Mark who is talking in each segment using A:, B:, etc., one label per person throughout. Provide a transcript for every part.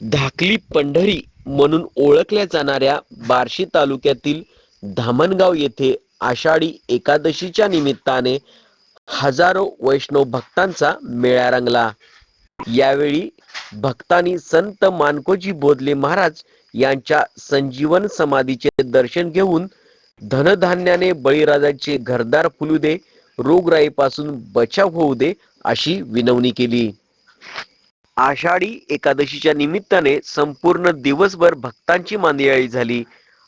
A: धाकली पंढरी म्हणून ओळखल्या जाणाऱ्या बार्शी तालुक्यातील धामणगाव येथे आषाढी एकादशीच्या निमित्ताने हजारो वैष्णव भक्तांचा मेळा रंगला. यावेळी भक्तांनी संत मानकोजी बोधले महाराज यांच्या संजीवन समाधीचे दर्शन घेऊन धनधान्याने बळीराजाचे घरदार फुलू दे रोगराईपासून बचाव होऊ दे अशी विनवणी केली. आषाढी एकादशीच्या निमित्ताने संपूर्ण दिवसभर भक्तांची मांदियाळी झाली.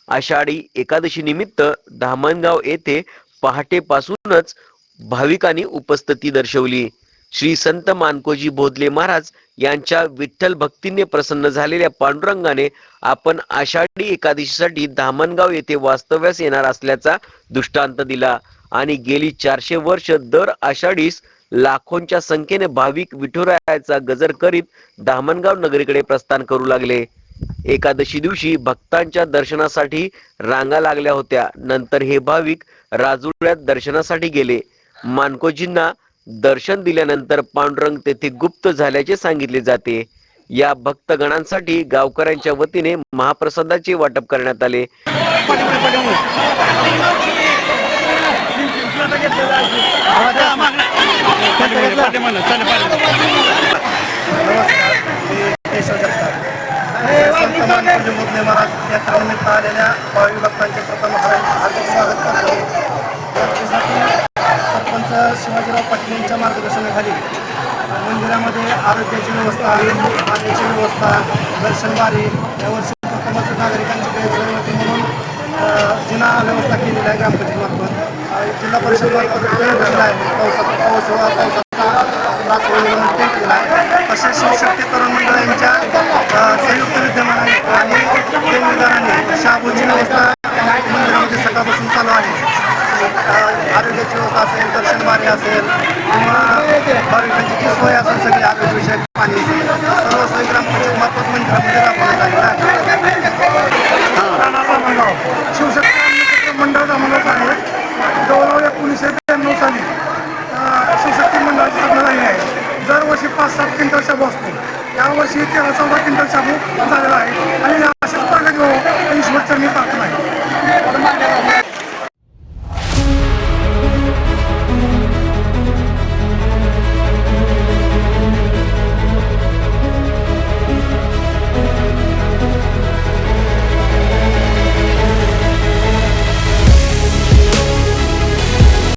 A: आषाढी एकादशी निमित्त धामणगाव येथे पहाटेपासूनच भाविकांनी उपस्थिती दर्शवली. श्री संत मानकोजी बोधले महाराज यांच्या विठ्ठल भक्तीने प्रसन्न झालेल्या पांडुरंगाने आपण आषाढी एकादशीसाठी धामणगाव येथे वास्तव्यास येणार असल्याचा दृष्टांत दिला आणि गेली चारशे वर्ष दर आषाढीस लाखोंच्या संख्येने भाविक विठुरायाचा गजर करीत धामणगाव नगरीकडे प्रस्थान करू लागले. एकादशी दिवशी भक्तांच्या दर्शनासाठी रांगा लागल्या होत्या. नंतर हे भाविक राजुळ्यात दर्शनासाठी गेले. मानकोजींना दर्शन दिल्यानंतर पांडुरंग तेथे गुप्त झाल्याचे सांगितले जाते. या भक्तगणांसाठी गावकऱ्यांच्या वतीने महाप्रसादाचे वाटप करण्यात आले.
B: केशव जगताप संत मानकोजी महाराज या यात्रेनिमित्त आलेल्या भावी भक्तांचे प्रथम हार्दिक स्वागत करतो सरपंच शिवाजीराव पाटील यांच्या मार्गदर्शनाखाली मंदिरामध्ये आरोग्याची व्यवस्था पाण्याची व्यवस्था दर्शनबारी यावर्षी प्रथमच नागरिकांची गैरसोय होती म्हणून जिना व्यवस्था केलेली आहे ग्रामपंचायत मार्फत जिल्हा परिषद मार्फत वेळ आहे पावसाचा पाऊस पावसाचा त्रास होईल म्हणून टेंट केला तसेच शिवशक्ती तरुण मंडळ यांच्या अ, संयुक्त विद्यमानाने आणि देणगीदाराने शाबूची व्यवस्था मंदिरामध्ये सकाळपासून चालू आहे. आरोग्याची व्यवस्था असेल दर्शनबारी असेल किंवा भाविकांची जी सोय असेल सगळी आरोग्यविषयक पाणी सर्व सोयी ग्रामपंचायत मार्फत मंदिरामध्ये राबवण्यात आलेल्या आहे. शिवशक्ती मंडळ सात क्विंटल शाबू असतो यावर्षी तेरा चौदा क्विंटल शाबू झालेला आहे